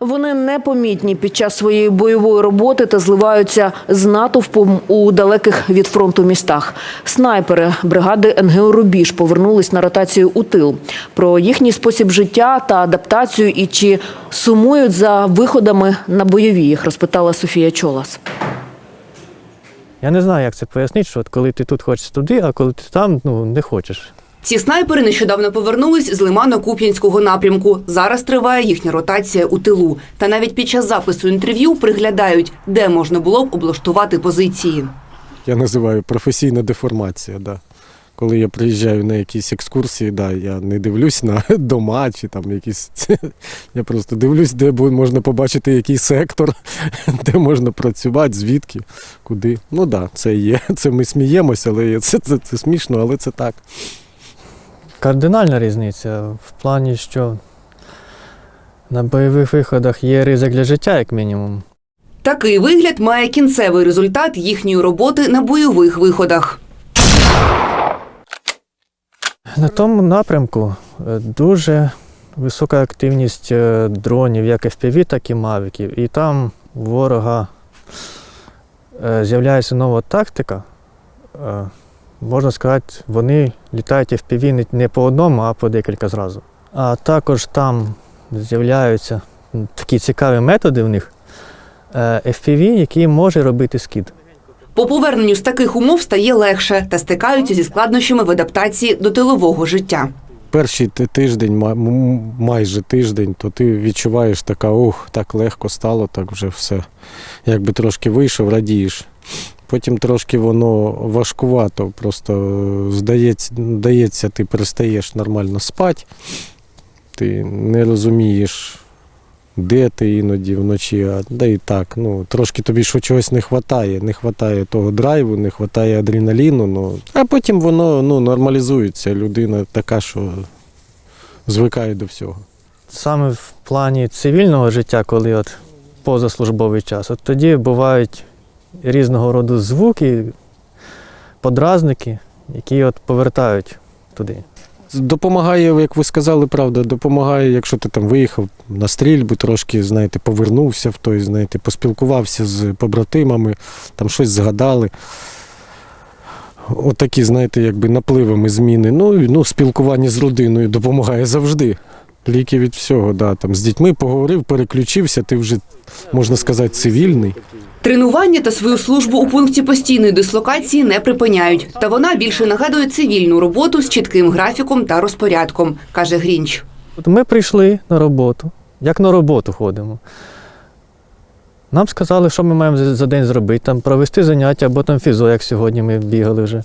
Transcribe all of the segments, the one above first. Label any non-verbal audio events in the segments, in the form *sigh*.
Вони непомітні під час своєї бойової роботи та зливаються з натовпом у далеких від фронту містах. Снайпери бригади НГУ «Рубіж» повернулись на ротацію у тил. Про їхній спосіб життя та адаптацію і чи сумують за виходами на бойові, їх розпитала Софія Чолас. Я не знаю, як це пояснити, що от коли ти тут хочеш туди, а коли ти там ну, не хочеш. Ці снайпери нещодавно повернулись з Лимано-Куп'янського напрямку. Зараз триває їхня ротація у тилу. Та навіть під час запису інтерв'ю приглядають, де можна було б облаштувати позиції. я називаю професійна деформація. Да. Коли я приїжджаю на якісь екскурсії, да, я не дивлюсь на *laughs* дома чи там якісь. Я просто дивлюсь, де можна побачити який сектор, *laughs* де можна працювати, звідки, куди. Ну так, да, це є. *laughs* Це ми сміємося, але це, це, це смішно, але це так. Кардинальна різниця в плані, що на бойових виходах є ризик для життя, як мінімум. Такий вигляд має кінцевий результат їхньої роботи на бойових виходах. На тому напрямку е, дуже висока активність е, дронів, як FPV, так і мавіків. І там у ворога е, з'являється нова тактика. Можна сказати, вони літають FPV не- не по одному, а по декілька зразу. А також там з'являються такі цікаві методи в них. е, FPV, який може робити скид. По поверненню з таких умов стає легше та стикаються зі складнощами в адаптації до тилового життя. Перший тиждень, майже тиждень, то ти відчуваєш така, ох, так легко стало, так вже все. Якби трошки вийшов, радієш. Потім трошки воно важкувато, просто е, здається, здається, ти перестаєш нормально спати, ти не розумієш, де ти іноді вночі, а да і так. Ну, трошки тобі що чогось не вистачає. Не вистачає того драйву, не вистачає адреналіну. Ну, а потім воно ну, нормалізується. Людина така, що звикає до всього. Саме в плані цивільного життя, коли от позаслужбовий час, от тоді бувають різного роду звуки, подразники, які от повертають туди. Допомагає, як ви сказали, правда, допомагає, якщо ти там виїхав на стрільбу, трошки, знаєте, повернувся в той, знаєте, поспілкувався з побратимами, там щось згадали. Отакі, знаєте, якби напливами зміни. Ну, ну, спілкування з родиною допомагає завжди. Ліки від всього, да, там, з дітьми поговорив, переключився, ти вже, можна сказати, цивільний. Тренування та свою службу у пункті постійної дислокації не припиняють. Та вона більше нагадує цивільну роботу з чітким графіком та розпорядком, каже Грінч. Ми прийшли на роботу, як на роботу ходимо. Нам сказали, що ми маємо за день зробити, там провести заняття, або там фізо, як сьогодні ми бігали вже,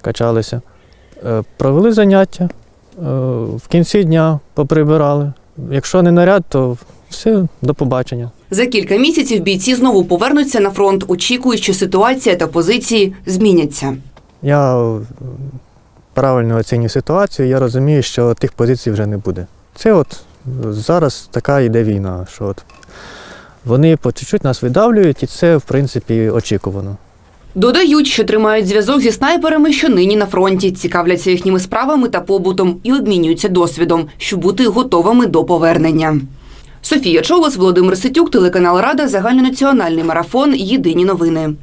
качалися. Е, Провели заняття, е, в кінці дня поприбирали. Якщо не наряд, то все, до побачення. За кілька місяців бійці знову повернуться на фронт, очікують, що ситуація та позиції зміняться. Я е, правильно оцінюю ситуацію, я розумію, що тих позицій вже не буде. Це от зараз така йде війна, що от вони по чуть-чуть нас видавлюють, і це, в принципі, очікувано. Додають, що тримають зв'язок зі снайперами, що нині на фронті, цікавляться їхніми справами та побутом і обмінюються досвідом, щоб бути готовими до повернення. Софія Чолос, Володимир Ситюк, телеканал Рада, загальнонаціональний марафон. Єдині новини.